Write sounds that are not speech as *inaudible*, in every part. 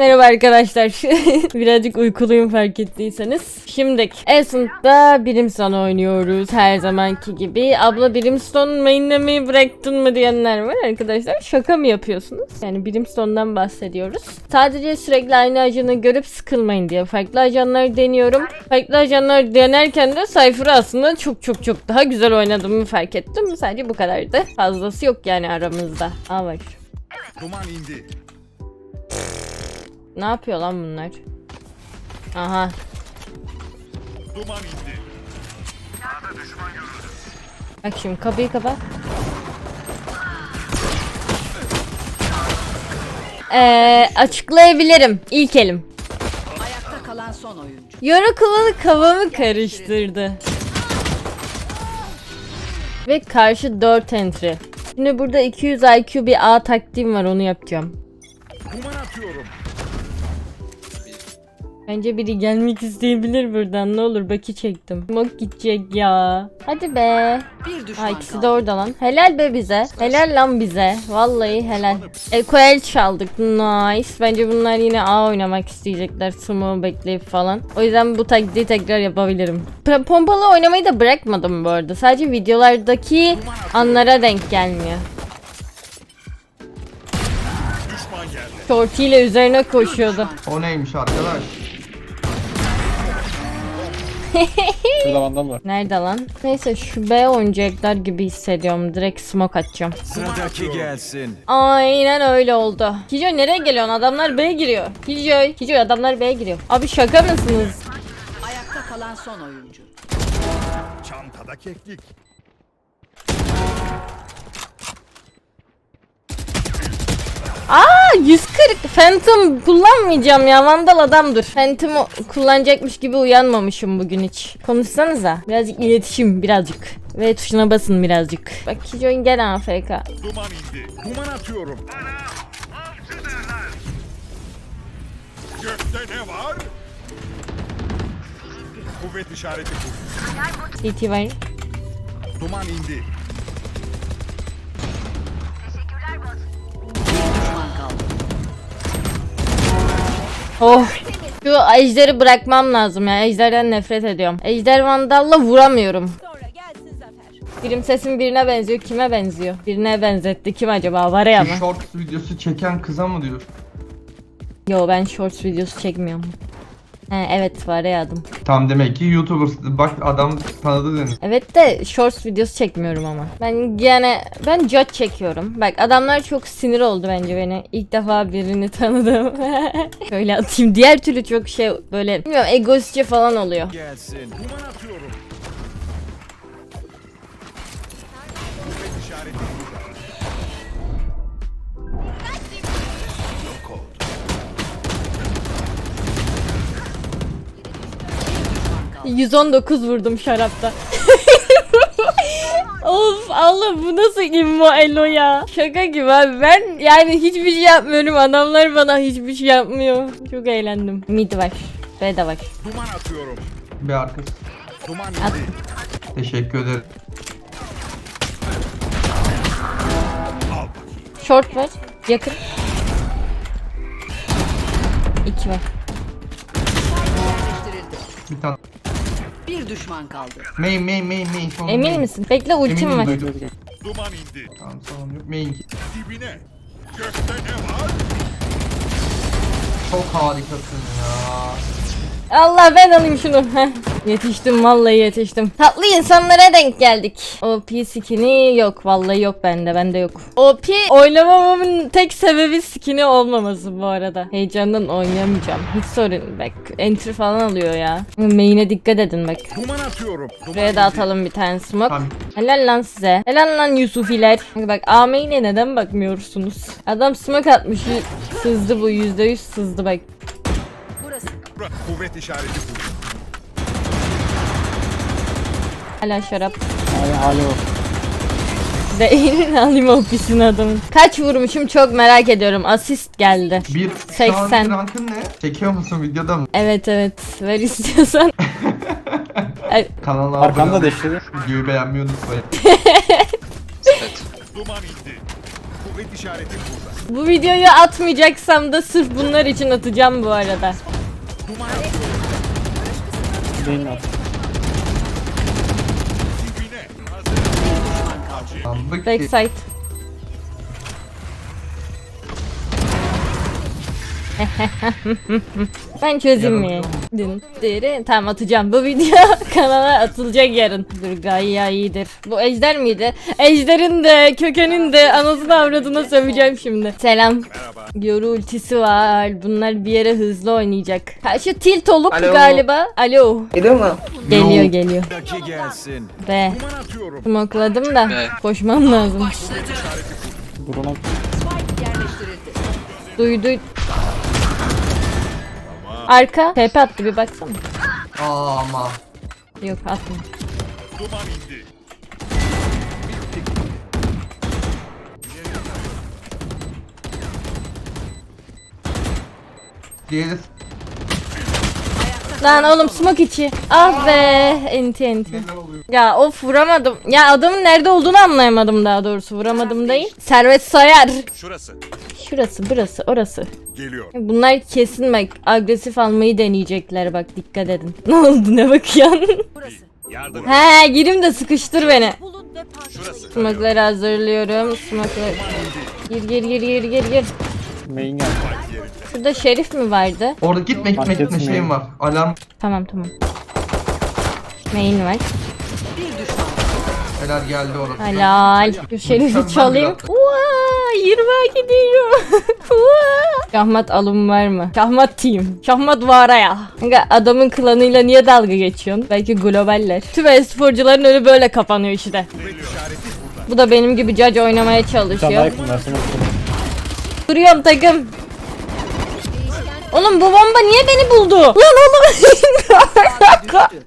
Merhaba arkadaşlar. *laughs* Birazcık uykuluyum fark ettiyseniz. Şimdi Ascent'da Brimstone oynuyoruz her zamanki gibi. Abla Brimstone mainlemeyi bıraktın mı diyenler var arkadaşlar. Şaka mı yapıyorsunuz? Yani Brimstone'dan bahsediyoruz. Sadece sürekli aynı ajanı görüp sıkılmayın diye farklı ajanlar deniyorum. Farklı ajanlar denerken de Cypher'ı aslında çok çok çok daha güzel oynadığımı fark ettim. Sadece bu kadardı. Fazlası yok yani aramızda. Aa var. Duman indi. Ne yapıyor lan bunlar? Aha. Duman indi. Bak şimdi kapıyı kapat. Ee, açıklayabilirim. İlk elim. Ayakta kalan son oyuncu. Yoru kullanı kafamı karıştırdı. Ve karşı 4 entry. Şimdi burada 200 IQ bir A taktiğim var onu yapacağım. Duman atıyorum. Bence biri gelmek isteyebilir buradan ne olur baki çektim. Mok gidecek ya. Hadi be. Bir düşman Ha ikisi kaldı. de orada lan. Helal be bize. Helal lan bize. Vallahi helal. Ekoel çaldık. Nice. Bence bunlar yine A oynamak isteyecekler. Sumo bekleyip falan. O yüzden bu taktiği tekrar yapabilirim. P- Pompalı oynamayı da bırakmadım bu arada. Sadece videolardaki anlara denk gelmiyor. İle üzerine koşuyordu. O neymiş arkadaş? *laughs* Şurada vandal var. Nerede lan? Neyse şu B oynayacaklar gibi hissediyorum. Direkt smoke atacağım. Sıradaki gelsin. Aynen öyle oldu. Kijoy nereye geliyorsun? Adamlar B'ye giriyor. Kijoy. Kijoy adamlar B'ye giriyor. Abi şaka mısınız? Ayakta kalan son oyuncu. Çantada keklik. Aa 140 Phantom kullanmayacağım ya Vandal adamdır. Phantom kullanacakmış gibi uyanmamışım bugün hiç. Konuşsanıza. Birazcık iletişim birazcık. Ve tuşuna basın birazcık. Bak Kijoy gel AFK. Duman indi. Duman atıyorum. Gökte ne var? Kuvvet işareti bu. CT var. Duman indi. Oh. Şu ejderi bırakmam lazım ya. Ejderden nefret ediyorum. Ejder Vandal'la vuramıyorum. Birim sesim birine benziyor. Kime benziyor? Birine benzetti. Kim acaba? Var ya Şu mı? short videosu çeken kıza mı diyor? Yo ben shorts videosu çekmiyorum. He, evet var ya adım. Tam demek ki YouTuber. Bak adam tanıdı seni. Evet de shorts videosu çekmiyorum ama. Ben yani ben judge çekiyorum. Bak adamlar çok sinir oldu bence beni. İlk defa birini tanıdım. *laughs* Şöyle atayım. Diğer türlü çok şey böyle bilmiyorum egoistçe falan oluyor. Gelsin. Duman atıyorum. 119 vurdum şarapta. *laughs* of Allah bu nasıl immo elo ya. Şaka gibi abi ben yani hiçbir şey yapmıyorum adamlar bana hiçbir şey yapmıyor. Çok eğlendim. Mid var. B de var. Duman atıyorum. Bir arkası. Duman At. Teşekkür ederim. Short var. Yakın. İki var. Yerleştirildi. Bir tane. Bir düşman kaldı. Main main main main. Son Emin main. misin? Bekle ultim Eminim var. duydum. Duman indi. Tamam sorun yok. Main. Dibine. Gökte ne var? Çok harikasın ya. Allah ben alayım şunu. Heh. Yetiştim vallahi yetiştim. Tatlı insanlara denk geldik. OP skin'i yok vallahi yok bende bende yok. OP oynamamamın tek sebebi skin'i olmaması bu arada. Heyecandan oynayamayacağım. Hiç sorun bak entry falan alıyor ya. Main'e dikkat edin bak. Duman atıyorum. Duman Buraya da atalım bir tane smoke. Tamam. Helal lan size. Helal lan Yusufiler. Bak A main'e neden bakmıyorsunuz? Adam smoke atmış. Sızdı bu yüzde yüz sızdı bak. Burası. Kuvvet işareti bu. Hala şarap. Hali, hali o. Beynini alayım *laughs* ofisin adamın. Kaç vurmuşum çok merak ediyorum. Asist geldi. Bir 80. Şu an rankın ne? Çekiyor musun videoda mı? Evet evet. Ver istiyorsan. *laughs* Ay, Kanala abone Arkamda ol. deşti. Videoyu beğenmeyi unutmayın. *laughs* Duman indi. Kuvvet işareti burada. Bu videoyu atmayacaksam da sırf bunlar için atacağım bu arada. Beyin at. Backside. *laughs* ben çözeyim mi? Dın dırı. Tamam atacağım. Bu video *laughs* kanala atılacak yarın. Dur Gaia iyidir. Bu ejder miydi? Ejderin de kökenin de anasını avradına söveceğim şimdi. Selam. Merhaba. Yoru ultisi var. Bunlar bir yere hızlı oynayacak. Ha, şu tilt olup Alo. galiba. Alo. Geliyor mu? Geliyor Yo. geliyor. Be. Smokladım da koşmam lazım. Duydu. Arka. TP attı bir baksana. Aa, ama. Yok atma. Duman indi. Diğeri Lan oğlum smoke içi. Ah be. Enti enti. Ya of vuramadım. Ya adamın nerede olduğunu anlayamadım daha doğrusu. Vuramadım değil. Servet sayar. Şurası. Şurası burası orası. Geliyor. Bunlar kesin bak agresif almayı deneyecekler bak dikkat edin. *laughs* Ne oldu ne bakıyorsun? Yardım. He girim de sıkıştır beni. Şurası. Smoke'ları hazırlıyorum. Smoke'ları. Gir gir gir gir gir gir. main geldi. Şurada şerif mi vardı? Orada gitme gitme gitme şeyim var. Alarm Tamam tamam. Main var. Bir düşman. helal geldi orası. Helal. Şu şerifi çalayım. bir Vaa, 20 gidiyor. Vaa. Şahmat alım var mı? Şahmat team. Şahmat var ya. Kanka adamın klanıyla niye dalga geçiyorsun? Belki globaller. Tüm e-sporcuların önü böyle kapanıyor işte. Bu da benim gibi judge oynamaya çalışıyor. Duruyorum takım. Oğlum bu bomba niye beni buldu? Lan oğlum. *laughs*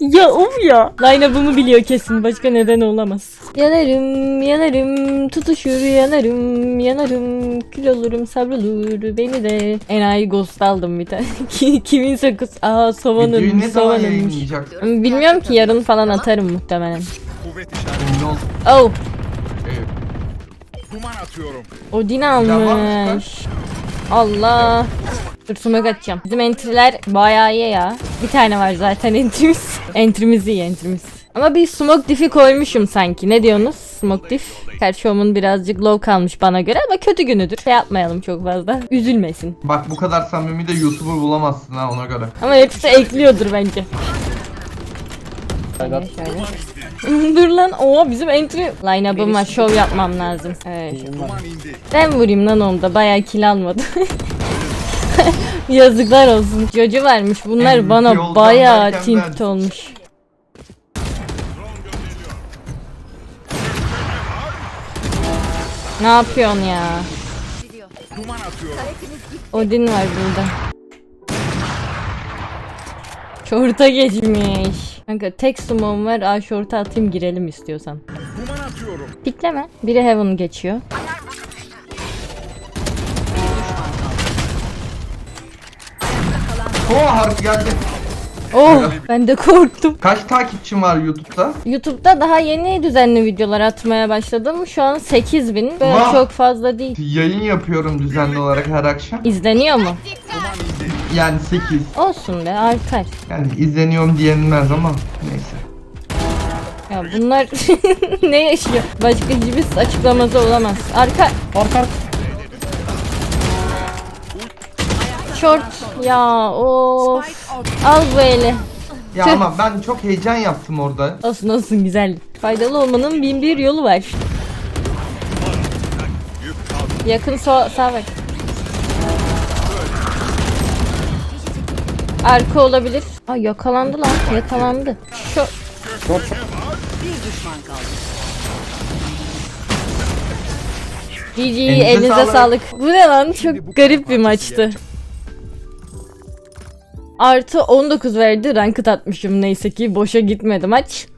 Ya of ya. Line-up'ımı biliyor kesin. Başka neden olamaz. Yanarım, yanarım, tutuşur, yanarım, yanarım. Kül olurum, savrulur beni de. Enayi ghost aldım bir tane. *laughs* Ki- Kimin sakız? Aa sovanın, sovanın. Bilmiyorum ki yarın falan atarım muhtemelen. Oh. Duman atıyorum. Odin almış. Allah. Dur smoke atacağım. Bizim entry'ler bayağı iyi ya. Bir tane var zaten entry'miz. *laughs* entry'miz iyi entry'miz. Ama bir smoke diff'i koymuşum sanki. Ne diyorsunuz? Smoke diff. Onun birazcık low kalmış bana göre ama kötü günüdür. Şey yapmayalım çok fazla. Üzülmesin. Bak bu kadar samimi de YouTuber bulamazsın ha ona göre. Ama hepsi ekliyordur bence. Dur lan. Oo bizim entry line-up'ım var. Show yapmam lazım. Evet. Ben vurayım lan onda. Bayağı kill almadı. *laughs* *laughs* Yazıklar olsun. Jojo varmış. Bunlar MVP bana olacağım bayağı derken tilt ben- olmuş. Ne yapıyorsun ya? Duman atıyorum. Odin var burada. Şorta geçmiş. Kanka tek sumom var. Aa şorta atayım girelim istiyorsan. Duman atıyorum. Pikleme. Biri heaven geçiyor. Oh harf geldi. Oh ben de korktum. Kaç takipçim var YouTube'da? YouTube'da daha yeni düzenli videolar atmaya başladım. Şu an 8000. Böyle Vah! çok fazla değil. Yayın yapıyorum düzenli olarak her akşam. İzleniyor mu? Yani 8. Olsun be artar. Yani izleniyorum diyenmez ama neyse. Ya bunlar *laughs* ne yaşıyor? Başka hiçbir açıklaması olamaz. Arka Arka short ya of. Al bu eli. Ya Tüh. ama ben çok heyecan yaptım orada. Olsun olsun güzel. Faydalı olmanın bin bir yolu var. Yakın so sağ bak. Arka olabilir. Aa yakalandı lan. Yakalandı. Şu Bir düşman kaldı. GG Elinize elinize sağlık. sağlık. Bu ne lan? Çok garip bir maçtı. Artı 19 verdi. Ranked atmışım neyse ki. Boşa gitmedi maç.